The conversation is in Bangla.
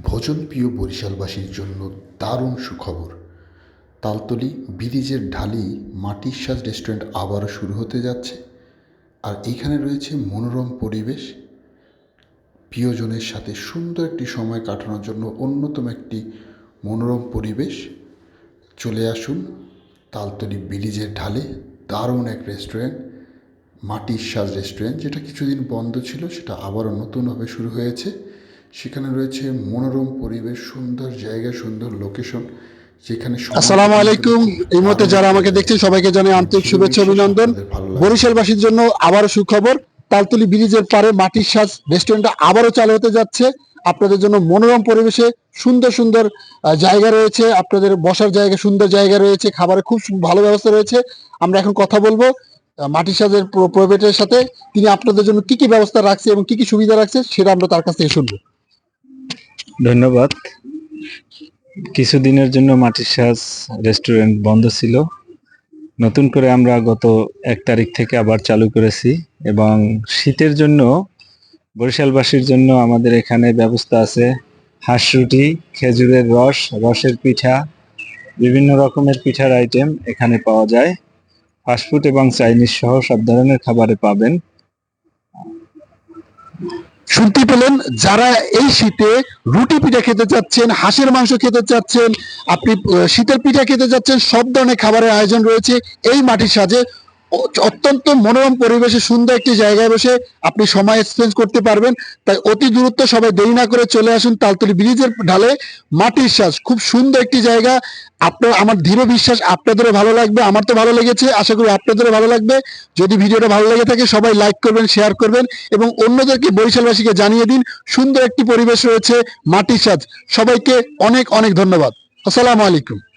ভোজনপ্রিয় বরিশালবাসীর জন্য দারুণ সুখবর। তালতলি ব্রিজের ঢালি মাটির সাজ রেস্টুরেন্ট আবারও শুরু হতে যাচ্ছে। আর এইখানে রয়েছে মনোরম পরিবেশ। প্রিয়জনের সাথে সুন্দর একটি সময় কাটানোর জন্য অন্যতম একটি মনোরম পরিবেশ। চলে আসুন তালতলি ব্রিজের ঢালে দারুণ এক রেস্টুরেন্ট, মাটির সাজ রেস্টুরেন্ট, যেটা কিছুদিন বন্ধ ছিল, সেটা আবারও নতুনভাবে শুরু হয়েছে। সেখানে রয়েছে মনোরম পরিবেশ সুন্দর জায়গা সুন্দর লোকেশন যেখানে আসসালামু আলাইকুম। এই মুহূর্তে যারা আমাকে দেখছেন সবাইকে জানাই আন্তরিক শুভেচ্ছা অভিনন্দন। বরিশালবাসীর জন্য আবারও সুখবর তালতলি ব্রিজের পারে মাটির সাজ রেস্টুরেন্টটা আবারও চালু হতে যাচ্ছে। আপনাদের জন্য মনোরম পরিবেশে সুন্দর সুন্দর জায়গা রয়েছে। আপনাদের বসার জায়গা সুন্দর জায়গা রয়েছে। খাবারের খুব ভালো ব্যবস্থা রয়েছে। আমরা এখন কথা বলব মাটির সাজের প্রোভাইডারের সাথে। তিনি আপনাদের জন্য কি কি ব্যবস্থা রাখছে এবং কি কি সুবিধা রাখছে সেটা আমরা তার কাছ থেকে শুনব। ধন্যবাদ। কিছুদিনের জন্য মাটির সাজ রেস্টুরেন্ট বন্ধ ছিল। নতুন করে আমরা গত এক তারিখ থেকে আবার চালু করেছি এবং শীতের জন্য, বরিশালবাসীর জন্য আমাদের এখানে ব্যবস্থা আছে। হাঁস রুটি, খেজুরের রস, রসের পিঠা, বিভিন্ন রকমের পিঠার আইটেম এখানে পাওয়া যায়। ফাস্টফুড এবং চাইনিজ সহ সব ধরনের খাবারে পাবেন। শুনতে পেলেন, যারা এই শীতে রুটি পিঠা খেতে চাচ্ছেন, হাঁসের মাংস খেতে চাচ্ছেন, আপনি শীতের পিঠা খেতে চাচ্ছেন, সব ধরনের খাবারের আয়োজন রয়েছে। এই মাটির সাজে অত্যন্ত মনোরম পরিবেশে সুন্দর একটি জায়গায় বসে আপনি সময় এক্সপেন্স করতে পারবেন। তাই অতি দূরত্ব সবাই দেরি না করে চলে আসুন তালতলি ব্রিজের ঢালে। মাটির সাজ, খুব সুন্দর একটি জায়গা। আপনার, আমার দৃঢ় বিশ্বাস, আপনাদেরও ভালো লাগবে, আমার তো ভালো লেগেছে, আশা করি আপনাদেরও ভালো লাগবে। যদি ভিডিওটা ভালো লেগে থাকে, সবাই লাইক করবেন শেয়ার করবেন এবং অন্যদেরকে বরিশালবাসীকে জানিয়ে দিন, সুন্দর একটি পরিবেশ রয়েছে, মাটির সাজ। সবাইকে অনেক অনেক ধন্যবাদ। আসসালামু আলাইকুম।